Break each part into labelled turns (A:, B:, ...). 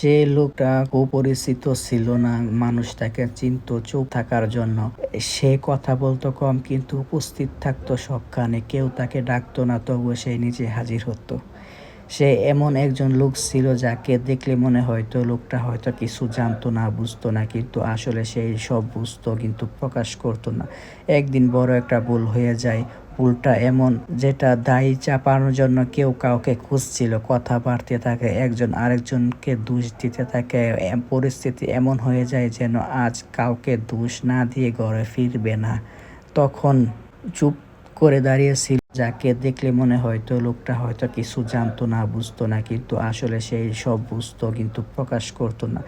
A: সে লোকটা অপরিচিত ছিল না মানুষ তাকে চিনত চুপ থাকার জন্য। সে কথা বলতো কম, কিন্তু উপস্থিত থাকতো সবখানে, কেউ তাকে ডাকতো না, তবুও সে নিজে হাজির হতো। সে এমন একজন লোক ছিল যাকে দেখলে মনে হয়তো লোকটা হয়তো কিছু জানতো না, বুঝতো না, কিন্তু আসলে সেই সব বুঝতো, কিন্তু প্রকাশ করতো না। একদিন বড় একটা ভুল হয়ে যায় ভুলটা এমন, যেটা দায়ী চাপানোর জন্য কেউ কাউকে খুঁজছিল, কথা বাড়তে থাকে, একজন আরেকজনকে দোষ দিতে থাকে পরিস্থিতি এমন হয়ে যায় যেন আজ কাউকে দোষ না দিয়ে ঘরে ফিরবে না। তখন চুপ করে দাঁড়িয়েছিল, যাকে দেখলে মনে হয়তো লোকটা হয়তো কিছু জানতো না, বুঝতো না, কিন্তু আসলে সেই সব বুঝতো, কিন্তু প্রকাশ করতো না।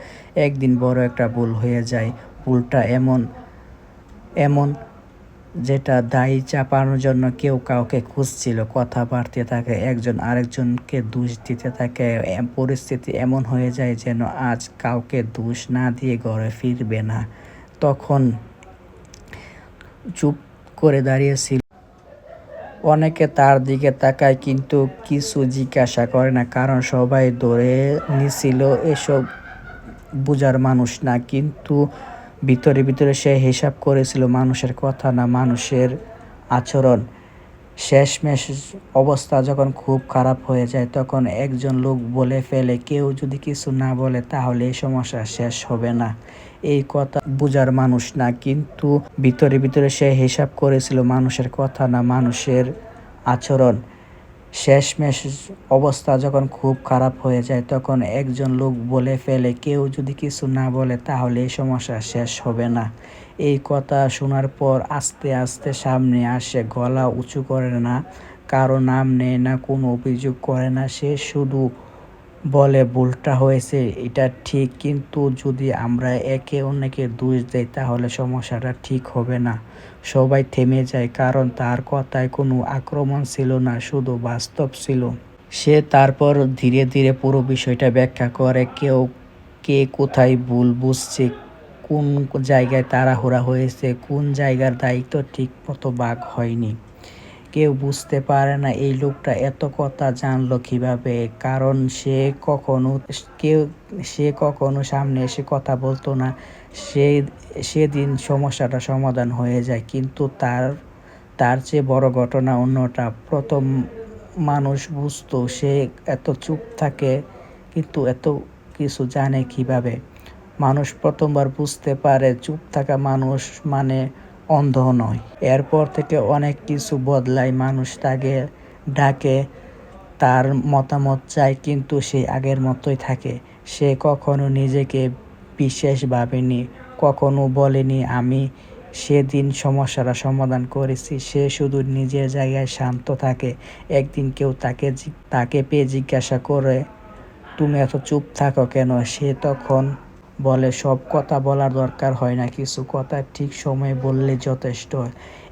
A: একদিন বড় একটা ভুল হয়ে যায় ভুলটা এমন এমন যেটা দায়ী চাপানোর জন্য কেউ কাউকে খুঁজছিল কথা বাড়তে থাকে একজন আরেকজনকে দোষ দিতে থাকে পরিস্থিতি এমন হয়ে যায় যেন আজ কাউকে দোষ না দিয়ে ঘরে ফিরবে না। তখন চুপ করে দাঁড়িয়েছিল। অনেকে তার দিকে তাকায় কিন্তু কিছু জিজ্ঞাসা করে না, কারণ সবাই ধরে নিছিল, এসব বুঝার মানুষ না। কিন্তু ভিতরে ভিতরে সে হিসাব করেছিল মানুষের কথা না মানুষের আচরণ। শেষমেশ অবস্থা যখন খুব খারাপ হয়ে যায়, তখন একজন লোক বলে ফেলে, কেউ যদি কিছু না বলে, তাহলে এই সমস্যা শেষ হবে না। এই কথা বুঝার মানুষ না, কিন্তু ভিতরে ভিতরে সে হিসাব করেছিল মানুষের কথা না মানুষের আচরণ। শেষমেশ অবস্থা যখন খুব খারাপ হয়ে যায়, তখন একজন লোক বলে ফেলে, কেউ যদি কিছু না বলে, তাহলে এই সমস্যা শেষ হবে না। এই কথা শোনার পর আস্তে আস্তে সামনে আসে, গলা উঁচু করে না, কারও নাম নেয় না, কোনো অভিযোগ করে না, সে শুধু বলে ভুলটা হয়েছে, এটা ঠিক। কিন্তু যদি আমরা একে অন্যকে দোষ দেই, তাহলে সমস্যাটা ঠিক হবে না। সবাই থেমে যায়, কারণ তার কথায় কোনো আক্রমণ ছিল না, শুধু বাস্তব ছিল। সে তারপর ধীরে ধীরে পুরো বিষয়টা ব্যাখ্যা করে, কেউ কে কোথায় ভুল বুঝছে, কোন জায়গায় তাড়াহুড়া হয়েছে, কোন জায়গার দায়িত্ব ঠিক মতো ভাগ হয়নি। কেউ বুঝতে পারে না এই লোকটা এত কথা জানলো কীভাবে, কারণ সে কখনো, কেউ, সে কখনো সামনে এসে কথা বলতো না। সে, সেদিন সমস্যাটা সমাধান হয়ে যায়, কিন্তু তার তার চেয়ে বড় ঘটনা অন্যটা। প্রথম মানুষ বুঝতো সে এত চুপ থাকে, কিন্তু এত কিছু জানে কীভাবে। মানুষ প্রথমবার বুঝতে পারে চুপ থাকা মানুষ মানে অন্ধ নয়। এরপর থেকে অনেক কিছু বদলায়, মানুষ তাকে ডাকে, তার মতামত চায়, কিন্তু সে আগের মতোই থাকে। সে কখনো নিজেকে বিশেষ ভাবেনি, কখনো বলেনি, আমি সেদিন সমস্যাটা সমাধান করেছি। সে শুধু নিজের জায়গায় শান্ত থাকে। একদিন কেউ তাকে তাকে পেয়ে জিজ্ঞাসা করে, তুমি এত চুপ থাকো কেন? সে তখন বলে, সব কথা বলার দরকার হয় না, কিছু কথা ঠিক সময়ে বললে যথেষ্ট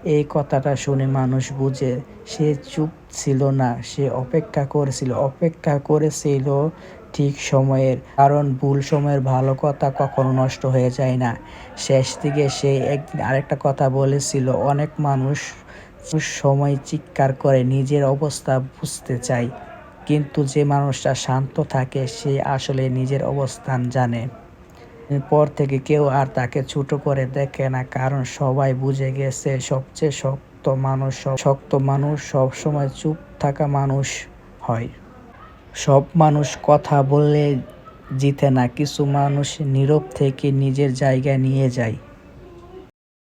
A: এই কথাটা শুনে মানুষ বুঝে, সে চুপ ছিল না, সে অপেক্ষা করেছিল। অপেক্ষা করেছিল ঠিক সময়ের, কারণ ভুল সময়ের ভালো কথা কখনো নষ্ট হয়ে যায় না। শেষ দিকে সে একদিন আরেকটা কথা বলেছিল, অনেক মানুষ সময় চিৎকার করে, নিজের অবস্থা বুঝতে চায়। কিন্তু যে মানুষটা শান্ত থাকে, সে আসলে নিজের অবস্থান জানে। পর থেকে কেউ আর তাকে ছোট করে দেখে না, কারণ সবাই বুঝে গেছে সবচেয়ে শক্ত মানুষ শক্ত মানুষ সবসময় চুপ থাকা মানুষ হয়। সব মানুষ কথা বললে জিতে না, কিছু মানুষ নীরব থেকে নিজের জায়গা নিয়ে যায়।